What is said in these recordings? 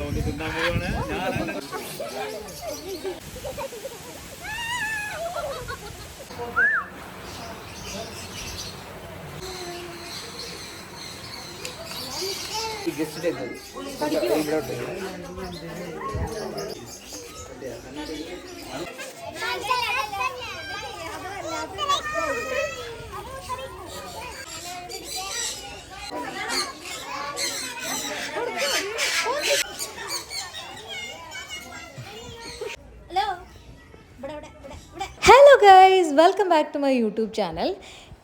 ഒന്ന് തിന്നാൻ പോവാണ് ഞാൻ ഹലോ ഇവിടെ ഇവിടെ ഇവിടെ ഇവിടെ hello guys welcome back to my YouTube channel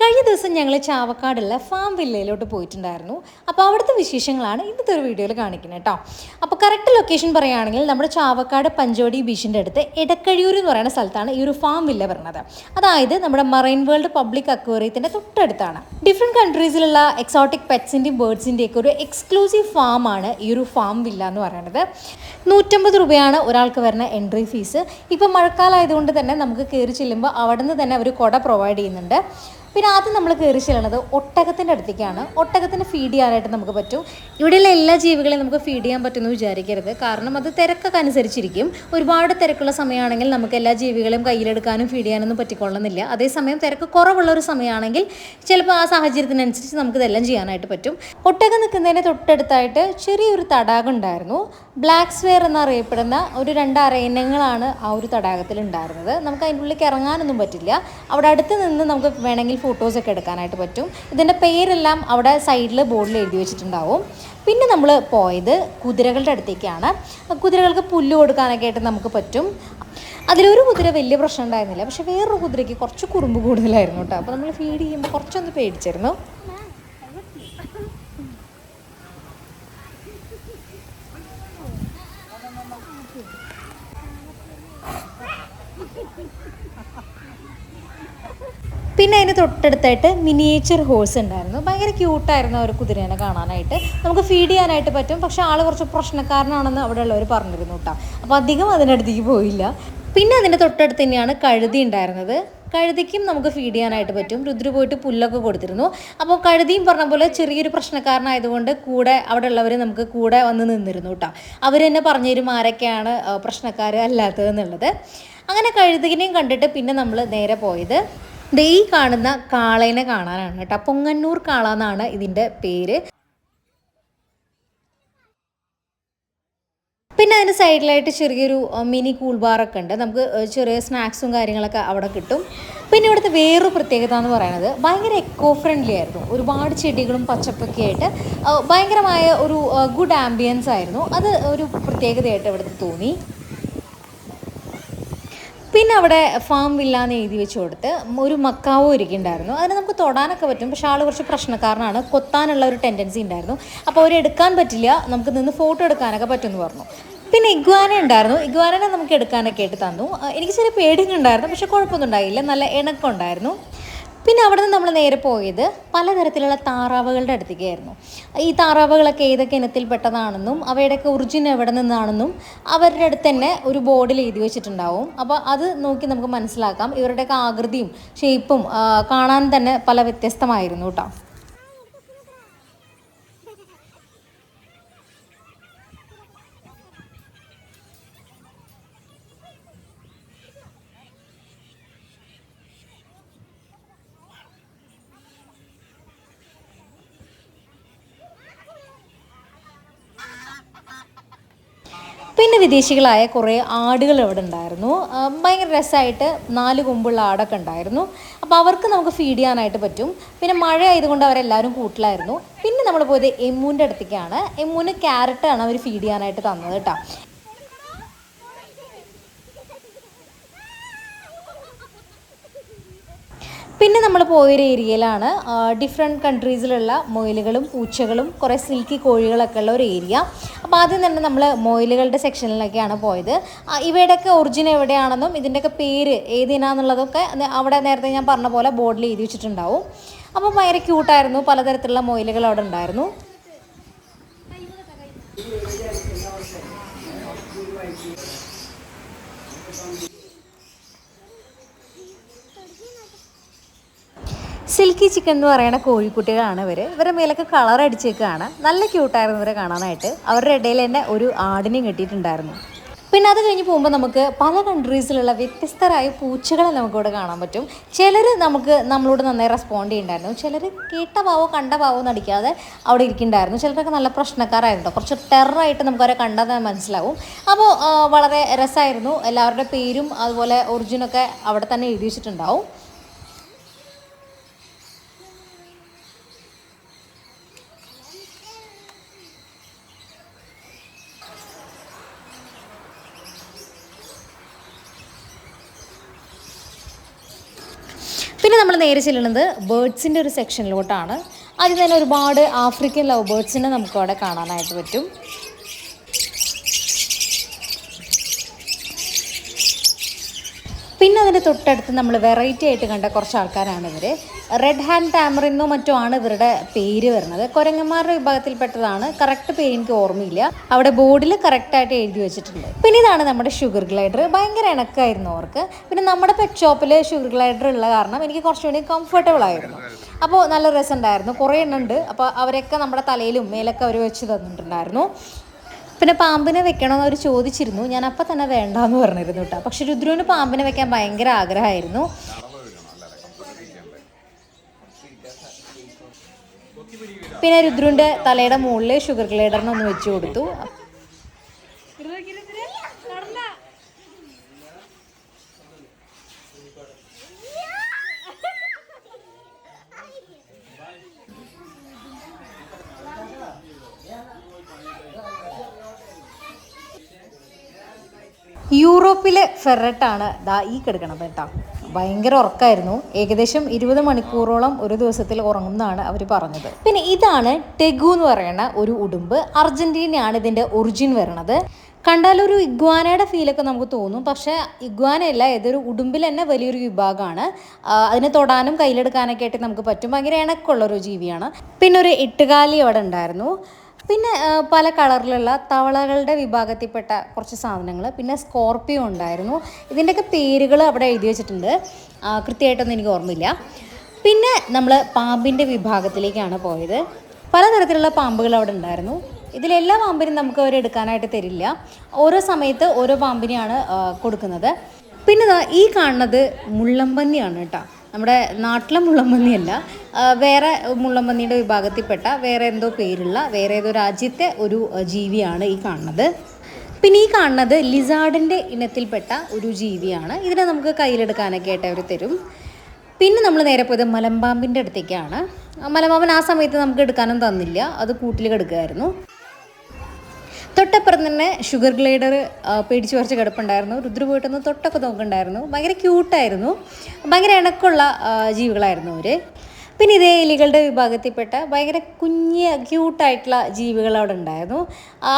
കഴിഞ്ഞ ദിവസം ഞങ്ങൾ ചാവക്കാടുള്ള ഫാം വില്ലയിലോട്ട് പോയിട്ടുണ്ടായിരുന്നു. അപ്പോൾ അവിടുത്തെ വിശേഷങ്ങളാണ് ഇന്നത്തെ ഒരു വീഡിയോയിൽ കാണിക്കുന്നത് കേട്ടോ. അപ്പോൾ കറക്റ്റ് ലൊക്കേഷൻ പറയുകയാണെങ്കിൽ നമ്മുടെ ചാവക്കാട് പഞ്ചോടി ബീച്ചിന്റെ അടുത്ത് എടക്കഴിയൂർ എന്ന് പറയുന്ന സ്ഥലത്താണ് ഈ ഒരു ഫാം വില്ല വരുന്നത് അതായത് നമ്മുടെ മറൈൻ വേൾഡ് പബ്ലിക് അക്വേറിയത്തിന്റെ തൊട്ടടുത്താണ്. ഡിഫറെന്റ് കൺട്രീസിലുള്ള എക്സോട്ടിക് പെറ്റ്സിന്റെയും ബേർഡ്സിന്റെയൊക്കെ ഒരു എക്സ്ക്ലൂസീവ് ഫാമാണ് ഈ ഒരു ഫാം വില്ല എന്ന് പറയുന്നത്. നൂറ്റമ്പത് രൂപയാണ് ഒരാൾക്ക് വരുന്ന എൻട്രി ഫീസ് ഇപ്പോൾ മഴക്കാലമായതുകൊണ്ട് തന്നെ നമുക്ക് കയറി ചെല്ലുമ്പോൾ അവിടെ നിന്ന് തന്നെ അവർ കുട പ്രൊവൈഡ് ചെയ്യുന്നുണ്ട്. പിന്നെ ആദ്യം നമ്മൾ കയറി ചെല്ലണത് ഒട്ടകത്തിന്റെ അടുത്തേക്കാണ്. ഒട്ടകത്തിന് ഫീഡ് ചെയ്യാനായിട്ട് നമുക്ക് പറ്റും. ഇവിടെയുള്ള എല്ലാ ജീവികളെയും നമുക്ക് ഫീഡ് ചെയ്യാൻ പറ്റുമെന്ന് വിചാരിക്കരുത്. കാരണം അത് തിരക്കൊക്കെ അനുസരിച്ചിരിക്കും. ഒരുപാട് തിരക്കുള്ള സമയമാണെങ്കിൽ നമുക്ക് എല്ലാ ജീവികളെയും കയ്യിലെടുക്കാനും ഫീഡ് ചെയ്യാനൊന്നും പറ്റിക്കൊള്ളുന്നില്ല. അതേസമയം തിരക്ക് കുറവുള്ള ഒരു സമയമാണെങ്കിൽ ചിലപ്പോൾ ആ സാഹചര്യത്തിനനുസരിച്ച് നമുക്ക് ഇതെല്ലാം ചെയ്യാനായിട്ട് പറ്റും. ഒട്ടകം നിൽക്കുന്നതിന് തൊട്ടടുത്തായിട്ട് ചെറിയൊരു തടാകം ഉണ്ടായിരുന്നു. ബ്ലാക്ക് സ്വെയർ എന്നറിയപ്പെടുന്ന ഒരു രണ്ട് അരയന്നങ്ങളാണ് ആ ഒരു തടാകത്തിൽ ഉണ്ടായിരുന്നത് നമുക്ക് അതിന്റെ ഉള്ളിലേക്ക് ഇറങ്ങാനൊന്നും പറ്റില്ല. അവിടെ അടുത്ത് നിന്ന് നമുക്ക് വേണമെങ്കിൽ ഫോട്ടോസൊക്കെ എടുക്കാനായിട്ട് പറ്റും. ഇതിന്റെ പേരെല്ലാം അവിടെ സൈഡിൽ ബോർഡിൽ എഴുതി വെച്ചിട്ടുണ്ടാവും. പിന്നെ നമ്മൾ പോയത് കുതിരകളുടെ അടുത്തേക്കാണ്. കുതിരകൾക്ക് പുല്ല് കൊടുക്കാനൊക്കെ ആയിട്ട് നമുക്ക് പറ്റും. അതിലൊരു കുതിര വലിയ പ്രശ്നം ഉണ്ടായിരുന്നില്ല. പക്ഷേ വേറൊരു കുതിരയ്ക്ക് കുറച്ച് കുറുമ്പ് കൂടുതലായിരുന്നു കേട്ടോ. അപ്പോൾ നമ്മൾ ഫീഡ് ചെയ്യുമ്പോൾ കുറച്ചൊന്ന് പേടിച്ചിരുന്നു. പിന്നെ അതിന് തൊട്ടടുത്തായിട്ട് മിനിയേച്ചർ ഹോഴ്സ് ഉണ്ടായിരുന്നു. ഭയങ്കര ക്യൂട്ടായിരുന്നു ഒരു കുതിരേനെ കാണാനായിട്ട്. നമുക്ക് ഫീഡ് ചെയ്യാനായിട്ട് പറ്റും. പക്ഷേ ആൾ കുറച്ച് പ്രശ്നക്കാരനാണെന്ന് അവിടെ ഉള്ളവർ പറഞ്ഞിരുന്നു കേട്ടോ അപ്പോൾ അധികം അതിനടുത്തേക്ക് പോയില്ല. പിന്നെ അതിന്റെ തൊട്ടടുത്ത് തന്നെയാണ് കഴുതി ഉണ്ടായിരുന്നത്. കഴുതിക്കും നമുക്ക് ഫീഡ് ചെയ്യാനായിട്ട് പറ്റും. രുദ്ര പോയിട്ട് പുല്ലൊക്കെ കൊടുത്തിരുന്നു. അപ്പോൾ കഴുതിയും പറഞ്ഞ പോലെ ചെറിയൊരു പ്രശ്നക്കാരനായതുകൊണ്ട് കൂടെ അവിടെ ഉള്ളവർ നമുക്ക് കൂടെ വന്ന് നിന്നിരുന്നു കേട്ടോ അവർ തന്നെ പറഞ്ഞുതരും ആരൊക്കെയാണ് പ്രശ്നക്കാരല്ലാത്തതെന്നുള്ളത് പ്രശ്നക്കാർ അങ്ങനെ കഴുതിനെയും കണ്ടിട്ട് പിന്നെ നമ്മൾ നേരെ പോയത്. ദേ ഈ കാണുന്ന കാളേനെ കാണാനാണ് കേട്ടോ. പൊങ്ങന്നൂർ കാള എന്നാണ് ഇതിന്റെ പേര്. പിന്നെ അതിന് സൈഡിലായിട്ട് ചെറിയൊരു മിനി കൂൾ ബാറൊക്കെ ഉണ്ട്. നമുക്ക് ചെറിയ സ്നാക്സും കാര്യങ്ങളൊക്കെ അവിടെ കിട്ടും. പിന്നെ ഇവിടുത്തെ വേറൊരു പ്രത്യേകത എന്ന് പറയുന്നത് ഭയങ്കര എക്കോ ഫ്രണ്ട്ലി ആയിരുന്നു. ഒരുപാട് ചെടികളും പച്ചപ്പൊക്കെ ആയിട്ട് ഭയങ്കരമായ ഒരു ഗുഡ് ആംബിയൻസ് ആയിരുന്നു. അത് ഒരു പ്രത്യേകതയായിട്ട് ഇവിടുത്തെ തോന്നി. പിന്നെ അവിടെ ഫാം വില്ല എന്ന് എഴുതി വെച്ച് കൊടുത്ത് ഒരു മക്കാവോ ഇരിക്കുന്നുണ്ടായിരുന്നു അതിന് നമുക്ക് തൊടാനൊക്കെ പറ്റും. പക്ഷെ ആൾ കുറച്ച് പ്രശ്നക്കാരനാണ്. കൊത്താനുള്ള ഒരു ടെൻഡൻസി ഉണ്ടായിരുന്നു. അപ്പോൾ അവർ എടുക്കാൻ പറ്റില്ല. നമുക്ക് നിന്ന് ഫോട്ടോ എടുക്കാനൊക്കെ പറ്റുമെന്ന് പറഞ്ഞു. പിന്നെ ഇഗ്വാന ഉണ്ടായിരുന്നു. ഇഗ്വാനനെ നമുക്ക് എടുക്കാനൊക്കെ ആയിട്ട് തന്നു. എനിക്ക് ചെറിയ പേടിയുണ്ടായിരുന്നു പക്ഷെ കുഴപ്പമൊന്നും ഉണ്ടായില്ല. നല്ല ഇണക്കം ഉണ്ടായിരുന്നു. പിന്നെ അവിടെ നിന്ന് നമ്മൾ നേരെ പോയത് പലതരത്തിലുള്ള താറാവുകളുടെ അടുത്തേക്കായിരുന്നു. ഈ താറാവുകളൊക്കെ ഏതൊക്കെ ഇനത്തിൽപ്പെട്ടതാണെന്നും അവയുടെയൊക്കെ ഒറിജിൻ എവിടെ നിന്നാണെന്നും അവരുടെ അടുത്ത് തന്നെ ഒരു ബോർഡിൽ എഴുതി വെച്ചിട്ടുണ്ടാവും. അപ്പോൾ അത് നോക്കി നമുക്ക് മനസ്സിലാക്കാം. ഇവരുടെയൊക്കെ ആകൃതിയും ഷേപ്പും കാണാൻ തന്നെ പല വ്യത്യസ്തമായിരുന്നു കേട്ടോ. പിന്നെ വിദേശികളായ കുറേ ആടുകൾ ഇവിടെ ഉണ്ടായിരുന്നു. ഭയങ്കര രസമായിട്ട് നാല് കൊമ്പുള്ള ആടൊക്കെ ഉണ്ടായിരുന്നു. അപ്പോൾ അവർക്ക് നമുക്ക് ഫീഡ് ചെയ്യാനായിട്ട് പറ്റും. പിന്നെ മഴ ആയതുകൊണ്ട് അവരെല്ലാവരും കൂട്ടിലായിരുന്നു. പിന്നെ നമ്മൾ പോയത് എമ്മൂന്റെ അടുത്തേക്കാണ്. എമ്മൂന് ക്യാരറ്റാണ് അവർ ഫീഡ് ചെയ്യാനായിട്ട് തന്നത് കേട്ടോ. പിന്നെ നമ്മൾ പോയൊരു ഏരിയയിലാണ്. ഡിഫറെന്റ് കൺട്രീസിലുള്ള മൊയിലുകളും പൂച്ചകളും കുറേ സിൽക്കി കോഴികളൊക്കെ ഉള്ള ഒരു ഏരിയ അപ്പോൾ ആദ്യം തന്നെ നമ്മൾ മൊയിലുകളുടെ സെക്ഷനിലൊക്കെയാണ് പോയത്. ഇവയുടെയൊക്കെ ഒറിജിൻ എവിടെയാണെന്നും ഇതിന്റെയൊക്കെ പേര് ഏതിനാന്നുള്ളതൊക്കെ അവിടെ നേരത്തെ ഞാൻ പറഞ്ഞ പോലെ ബോർഡിൽ എഴുതി വെച്ചിട്ടുണ്ടാവും. അപ്പോൾ ഭയങ്കര ക്യൂട്ടായിരുന്നു പലതരത്തിലുള്ള മൊയിലുകൾ അവിടെ ഉണ്ടായിരുന്നു. സിൽക്കി ചിക്കൻ എന്ന് പറയുന്ന കോഴിക്കുട്ടികളാണ് ഇവർ ഇവരുടെ മേലൊക്കെ കളർ അടിച്ചേക്കാണ്. നല്ല ക്യൂട്ടായിരുന്നു ഇവരെ കാണാനായിട്ട്. അവരുടെ ഇടയിൽ തന്നെ ഒരു ആടിനെയും കിട്ടിയിട്ടുണ്ടായിരുന്നു. പിന്നെ അത് കഴിഞ്ഞ് പോകുമ്പോൾ നമുക്ക് പല കൺട്രീസിലുള്ള വ്യത്യസ്തരായ പൂച്ചകളെ നമുക്കിവിടെ കാണാൻ പറ്റും. ചിലർ നമുക്ക് നമ്മളോട് നന്നായി റെസ്പോണ്ട് ചെയ്യുന്നുണ്ടായിരുന്നു ചിലർ കേട്ട ഭാവോ കണ്ട ഭാവോ നടിക്കാതെ അവിടെ ഇരിക്കുന്നുണ്ടായിരുന്നു ചിലരൊക്കെ നല്ല പ്രശ്നക്കാരായിരുന്നു കുറച്ച് ടെററായിട്ട് നമുക്കവരെ കണ്ടാൽ തന്നെ മനസ്സിലാവും. അപ്പോൾ വളരെ രസമായിരുന്നു എല്ലാവരുടെ പേരും അതുപോലെ ഒറിജിനൊക്കെ അവിടെ തന്നെ എഴുതി വെച്ചിട്ടുണ്ടാവും. നമ്മൾ നേരെ ചെല്ലുന്നത് ബേർഡ്സിന്റെ ഒരു സെക്ഷനിലോട്ടാണ് അതിൽ തന്നെ ഒരുപാട് ആഫ്രിക്കൻ ലവ് ബേർഡ്സിനെ നമുക്ക് അവിടെ കാണാനായിട്ട് പറ്റും പിന്നെ അതിന്റെ തൊട്ടടുത്ത് നമ്മൾ വെറൈറ്റി ആയിട്ട് കണ്ട കുറച്ച് ആൾക്കാരാണ് ഇവർ റെഡ് ഹാൻഡ് ടാമറിന്നോ മറ്റോ ആണ് ഇവരുടെ പേര് വരുന്നത്. കുരങ്ങന്മാരുടെ വിഭാഗത്തിൽപ്പെട്ടതാണ്. കറക്റ്റ് പേര് എനിക്ക് ഓർമ്മയില്ല. അവിടെ ബോർഡിൽ കറക്റ്റായിട്ട് എഴുതി വെച്ചിട്ടുണ്ട്. പിന്നെ ഇതാണ് നമ്മുടെ ഷുഗർ ഗ്ലൈഡർ ഭയങ്കര ഇണക്കായിരുന്നു അവർക്ക്. പിന്നെ നമ്മുടെ പെറ്റ് ഷോപ്പിൽ ഷുഗർ ഗ്ലൈഡർ ഉള്ള കാരണം എനിക്ക് കുറച്ചുകൂടി കംഫർട്ടബിൾ ആയിരുന്നു. അപ്പോൾ നല്ല രസമുണ്ടായിരുന്നു. കുറേ എണ്ണം ഉണ്ട്. അപ്പോൾ അവരൊക്കെ നമ്മുടെ തലയിലും മേലൊക്കെ അവർ വെച്ച് തന്നിട്ടുണ്ടായിരുന്നു. പിന്നെ പാമ്പിനെ വെക്കണമെന്ന് അവർ ചോദിച്ചിരുന്നു. ഞാൻ അപ്പം തന്നെ വേണ്ടാന്ന് പറഞ്ഞിരുന്നു കേട്ടോ പക്ഷെ രുദ്രുവിന് പാമ്പിനെ വെക്കാൻ ഭയങ്കര ആഗ്രഹമായിരുന്നു. പിന്നെ രുദ്രുവിന്റെ തലയുടെ മുകളിൽ ഷുഗർ ഗ്ലേഡറിനൊന്ന് വെച്ച് കൊടുത്തു. യൂറോപ്പിലെ ഫെറട്ടാണ് ദാ ഈ കിടക്കണത് കേട്ടോ. ഭയങ്കര ഉറക്കായിരുന്നു. ഏകദേശം ഇരുപത് മണിക്കൂറോളം ഒരു ദിവസത്തിൽ ഉറങ്ങുന്നതാണ് അവർ പറഞ്ഞത്. പിന്നെ ഇതാണ് ടെഗു എന്ന് പറയുന്ന ഒരു ഉടുമ്പ്. അർജന്റീനയാണ് ഇതിന്റെ ഒറിജിൻ വരണത്. ഒരു ഇഗ്വാനയുടെ ഫീലൊക്കെ നമുക്ക് തോന്നും. പക്ഷേ ഇഗ്വാനയല്ല ഇതൊരു ഉടുമ്പിൽ തന്നെ വലിയൊരു വിഭാഗമാണ്. അതിനെ തൊടാനും കയ്യിലെടുക്കാനൊക്കെ ആയിട്ട് നമുക്ക് പറ്റും. ഭയങ്കര ഇണക്കമുള്ളൊരു ജീവിയാണ്. പിന്നെ ഒരു എട്ടുകാലി അവിടെ ഉണ്ടായിരുന്നു. പിന്നെ പല കളറിലുള്ള തവളകളുടെ വിഭാഗത്തിൽപ്പെട്ട കുറച്ച് സാധനങ്ങൾ പിന്നെ സ്കോർപ്പിയോ ഉണ്ടായിരുന്നു. ഇതിന്റെയൊക്കെ പേരുകൾ അവിടെ എഴുതി വെച്ചിട്ടുണ്ട്. കൃത്യമായിട്ടൊന്നും എനിക്ക് ഓർമ്മയില്ല. പിന്നെ നമ്മൾ പാമ്പിന്റെ വിഭാഗത്തിലേക്കാണ് പോയത്. പലതരത്തിലുള്ള പാമ്പുകൾ അവിടെ ഉണ്ടായിരുന്നു. ഇതിലെല്ലാ പാമ്പിനും നമുക്ക് അവർ എടുക്കാനായിട്ട് തരില്ല. ഓരോ സമയത്ത് ഓരോ പാമ്പിനെയാണ് കൊടുക്കുന്നത്. പിന്നെ ഈ കാണുന്നത് മുള്ളമ്പന്നിയാണ് കേട്ടോ. നമ്മുടെ നാട്ടിലെ മുള്ളമ്പന്നിയല്ല വേറെ മുള്ളമ്പന്നിയുടെ വിഭാഗത്തിൽപ്പെട്ട വേറെ എന്തോ പേരുള്ള വേറെ ഏതോ രാജ്യത്തെ ഒരു ജീവിയാണ് ഈ കാണുന്നത്. പിന്നെ ഈ കാണുന്നത് ലിസാർഡിന്റെ ഇനത്തിൽപ്പെട്ട ഒരു ജീവിയാണ്. ഇതിനെ നമുക്ക് കയ്യിലെടുക്കാനൊക്കെ ആയിട്ട് അവർ തരും. പിന്നെ നമ്മൾ നേരെ പോയത് മലമ്പാമ്പിന്റെ അടുത്തേക്കാണ്. മലമ്പാമ്പൻ ആ സമയത്ത് നമുക്ക് എടുക്കാനും തന്നില്ല. അത് കൂട്ടിൽ കിടക്കുമായിരുന്നു തൊട്ടപ്പുറം തന്നെ ഷുഗർ ഗ്ലൈഡർ പേടിച്ച് കുറച്ച് കിടപ്പുണ്ടായിരുന്നു. രുദ്ര പോയിട്ടൊന്ന് തൊട്ടൊക്കെ നോക്കുന്നുണ്ടായിരുന്നു. ഭയങ്കര ക്യൂട്ടായിരുന്നു. ഭയങ്കര ഇണക്കുള്ള ജീവികളായിരുന്നു അവർ പിന്നെ ഇതേ എലികളുടെ വിഭാഗത്തിൽപ്പെട്ട ഭയങ്കര കുഞ്ഞ് ക്യൂട്ടായിട്ടുള്ള ജീവികൾ അവിടെ ഉണ്ടായിരുന്നു.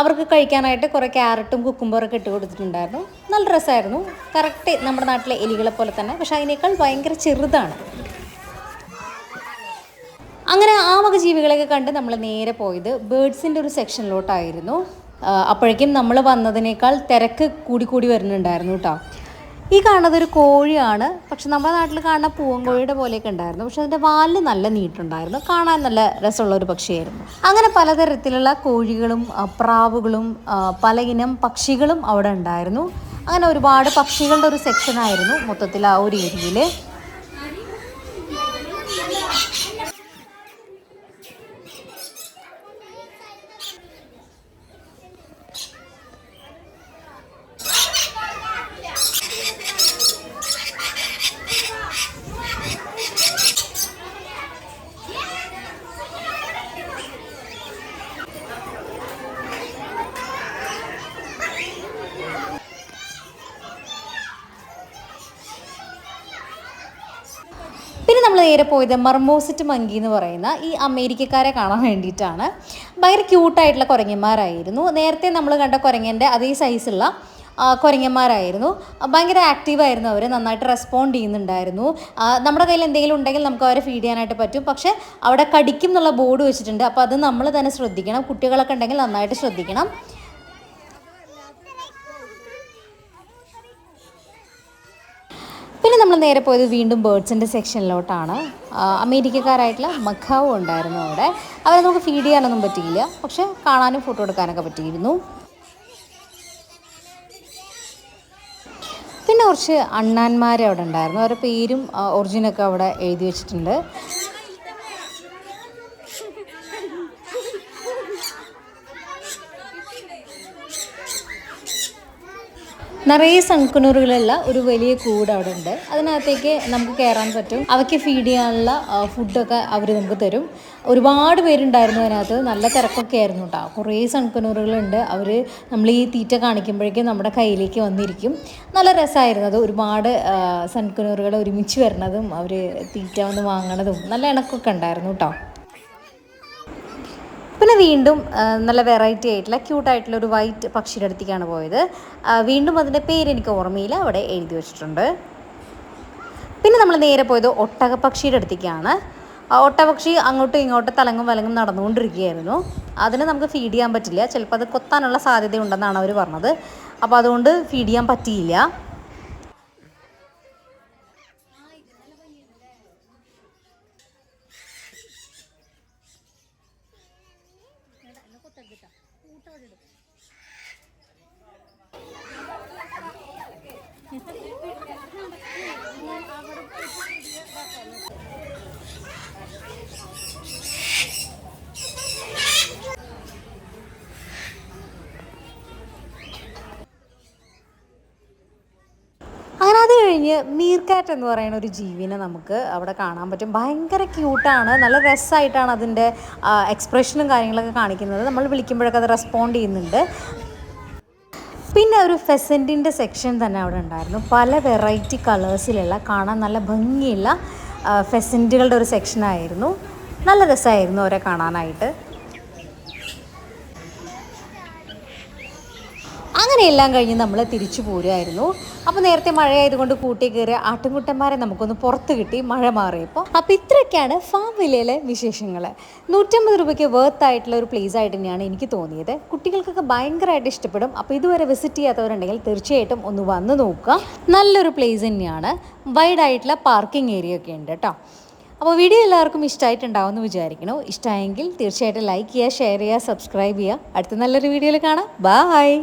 അവർക്ക് കഴിക്കാനായിട്ട് കുറേ ക്യാരറ്റും കുക്കുംബറൊക്കെ ഇട്ട് കൊടുത്തിട്ടുണ്ടായിരുന്നു. നല്ല രസമായിരുന്നു. കറക്റ്റ് നമ്മുടെ നാട്ടിലെ എലികളെ പോലെ തന്നെ. പക്ഷേ അതിനേക്കാൾ ഭയങ്കര ചെറുതാണ്. അങ്ങനെ ആ വക ജീവികളെയൊക്കെ കണ്ട് നമ്മൾ നേരെ പോയത് ബേഡ്സിന്റെ ഒരു സെക്ഷനിലോട്ടായിരുന്നു. അപ്പോഴേക്കും നമ്മൾ വന്നതിനേക്കാൾ തിരക്ക് കൂടി കൂടി വരുന്നുണ്ടായിരുന്നു കേട്ടോ. ഈ കാണുന്നത് ഒരു കോഴിയാണ്. പക്ഷെ നമ്മുടെ നാട്ടിൽ കാണുന്ന പൂവൻകോഴിയുടെ പോലെയൊക്കെ ഉണ്ടായിരുന്നു. പക്ഷെ അതിന്റെ വാൽ നല്ല നീട്ടുണ്ടായിരുന്നു. കാണാൻ നല്ല രസമുള്ള ഒരു പക്ഷിയായിരുന്നു. അങ്ങനെ പലതരത്തിലുള്ള കോഴികളും പ്രാവുകളും പല ഇനം പക്ഷികളും അവിടെ ഉണ്ടായിരുന്നു. അങ്ങനെ ഒരുപാട് പക്ഷികളുടെ ഒരു സെക്ഷനായിരുന്നു മൊത്തത്തിൽ ആ ഒരു ഏരിയയിൽ പിന്നെ നമ്മൾ നേരെ പോയത് മർമോസിറ്റ് മങ്കി എന്ന് പറയുന്ന ഈ അമേരിക്കക്കാരെ കാണാൻ വേണ്ടിയിട്ടാണ്. ഭയങ്കര ക്യൂട്ടായിട്ടുള്ള കുരങ്ങന്മാരായിരുന്നു. നേരത്തെ നമ്മൾ കണ്ട കുരങ്ങന്റെ അതേ സൈസുള്ള കുരങ്ങന്മാരായിരുന്നു. ഭയങ്കര ആക്റ്റീവായിരുന്നു അവർ നന്നായിട്ട് റെസ്പോണ്ട് ചെയ്യുന്നുണ്ടായിരുന്നു. നമ്മുടെ കയ്യിൽ എന്തെങ്കിലും ഉണ്ടെങ്കിൽ നമുക്ക് അവരെ ഫീഡ് ചെയ്യാനായിട്ട് പറ്റും. പക്ഷേ അവിടെ കടിക്കും എന്നുള്ള ബോർഡ് വെച്ചിട്ടുണ്ട്. അപ്പോൾ അത് നമ്മൾ തന്നെ ശ്രദ്ധിക്കണം. കുട്ടികളൊക്കെ ഉണ്ടെങ്കിൽ നന്നായിട്ട് ശ്രദ്ധിക്കണം പിന്നെ നമ്മൾ നേരെ പോയത് വീണ്ടും ബേർഡ്സിന്റെ സെക്ഷനിലോട്ടാണ്. അമേരിക്കക്കാരായിട്ടുള്ള മഖാവ് ഉണ്ടായിരുന്നു അവിടെ. അവരെ നമുക്ക് ഫീഡ് ചെയ്യാനൊന്നും പറ്റിയില്ല. പക്ഷെ കാണാനും ഫോട്ടോ എടുക്കാനൊക്കെ പറ്റിയിരുന്നു. പിന്നെ കുറച്ച് അണ്ണാന്മാർ അവിടെ ഉണ്ടായിരുന്നു. അവരുടെ പേരും ഒറിജിനൊക്കെ അവിടെ എഴുതി വെച്ചിട്ടുണ്ട്. നിറയെ സൺകുണറുകളുള്ള ഒരു വലിയ കൂട് അവിടെ ഉണ്ട് അതിനകത്തേക്ക് നമുക്ക് കയറാൻ പറ്റും. അവയ്ക്ക് ഫീഡ് ചെയ്യാനുള്ള ഫുഡൊക്കെ അവർ നമുക്ക് തരും. ഒരുപാട് പേരുണ്ടായിരുന്നു അതിനകത്ത്. നല്ല തിരക്കൊക്കെ ആയിരുന്നു കേട്ടോ കുറേ സൺകുണറുകളുണ്ട് അവർ നമ്മൾ ഈ തീറ്റ കാണിക്കുമ്പോഴേക്കും നമ്മുടെ കയ്യിലേക്ക് വന്നിരിക്കും. നല്ല രസമായിരുന്നു. അത് ഒരുപാട് സൺകുണറുകൾ ഒരുമിച്ച് വരണതും അവർ തീറ്റ വന്ന് വാങ്ങണതും നല്ല ഇണക്കൊക്കെ ഉണ്ടായിരുന്നു കേട്ടോ പിന്നെ വീണ്ടും നല്ല വെറൈറ്റി ആയിട്ടുള്ള ക്യൂട്ടായിട്ടുള്ള ഒരു വൈറ്റ് പക്ഷിയുടെ അടുത്തേക്കാണ് പോയത്. വീണ്ടും അതിന്റെ പേര് എനിക്ക് ഓർമ്മയില്ല അവിടെ എഴുതി വെച്ചിട്ടുണ്ട്. പിന്നെ നമ്മൾ നേരെ പോയത് ഒട്ടകപ്പക്ഷിയുടെ അടുത്തേക്കാണ്. ആ ഒട്ടകപ്പക്ഷി അങ്ങോട്ടും ഇങ്ങോട്ടും തലങ്ങും വലങ്ങും നടന്നുകൊണ്ടിരിക്കുകയായിരുന്നു. അതിന് നമുക്ക് ഫീഡ് ചെയ്യാൻ പറ്റില്ല. ചിലപ്പോൾ അത് കൊത്താനുള്ള സാധ്യത ഉണ്ടെന്നാണ് അവർ പറഞ്ഞത്. അപ്പോൾ അതുകൊണ്ട് ഫീഡ് ചെയ്യാൻ പറ്റിയില്ല അങ്ങനെ അത് കഴിഞ്ഞ് മീർക്കാറ്റ് എന്ന് പറയുന്ന ഒരു ജീവിനെ നമുക്ക് അവിടെ കാണാൻ പറ്റും. ഭയങ്കര ക്യൂട്ടാണ് നല്ല രസമായിട്ടാണ് അതിന്റെ എക്സ്പ്രഷനും കാര്യങ്ങളൊക്കെ കാണിക്കുന്നത്. നമ്മൾ വിളിക്കുമ്പോഴൊക്കെ അത് റെസ്പോണ്ട് ചെയ്യുന്നുണ്ട്. പിന്നെ ഒരു ഫെസന്റിന്റെ സെക്ഷൻ തന്നെ അവിടെ ഉണ്ടായിരുന്നു. പല വെറൈറ്റി കളേഴ്സിലുള്ള കാണാൻ നല്ല ഭംഗിയുള്ള ഫെസന്റുകളുടെ ഒരു സെക്ഷനായിരുന്നു നല്ല രസമായിരുന്നു അവരെ കാണാനായിട്ട്. അങ്ങനെയെല്ലാം കഴിഞ്ഞ് നമ്മൾ തിരിച്ചു പോരുമായിരുന്നു അപ്പോൾ നേരത്തെ മഴയായതുകൊണ്ട് കൂട്ടി കയറിയ ആട്ടുംകുട്ടന്മാരെ നമുക്കൊന്ന് പുറത്ത് കിട്ടി മഴ മാറിയപ്പോൾ അപ്പോൾ ഇത്രയൊക്കെയാണ് ഫാം വിലയിലെ വിശേഷങ്ങൾ നൂറ്റമ്പത് രൂപയ്ക്ക് വർത്ത് ആയിട്ടുള്ള ഒരു പ്ലേസ് ആയിട്ട് തന്നെയാണ് എനിക്ക് തോന്നിയത്. കുട്ടികൾക്കൊക്കെ ഭയങ്കരമായിട്ട് ഇഷ്ടപ്പെടും. അപ്പോൾ ഇതുവരെ വിസിറ്റ് ചെയ്യാത്തവരുണ്ടെങ്കിൽ തീർച്ചയായിട്ടും ഒന്ന് വന്ന് നോക്കുക. നല്ലൊരു പ്ലേസ് തന്നെയാണ്. വൈഡ് ആയിട്ടുള്ള പാർക്കിംഗ് ഏരിയ ഒക്കെ ഉണ്ട് കേട്ടോ അപ്പോൾ വീഡിയോ എല്ലാവർക്കും ഇഷ്ടമായിട്ടുണ്ടാവും എന്ന് വിചാരിക്കുന്നു. ഇഷ്ടമായെങ്കിൽ തീർച്ചയായിട്ടും ലൈക്ക് ചെയ്യുക ഷെയർ ചെയ്യുക സബ്സ്ക്രൈബ് ചെയ്യുക. അടുത്ത നല്ലൊരു വീഡിയോയിൽ കാണാം. ബായ്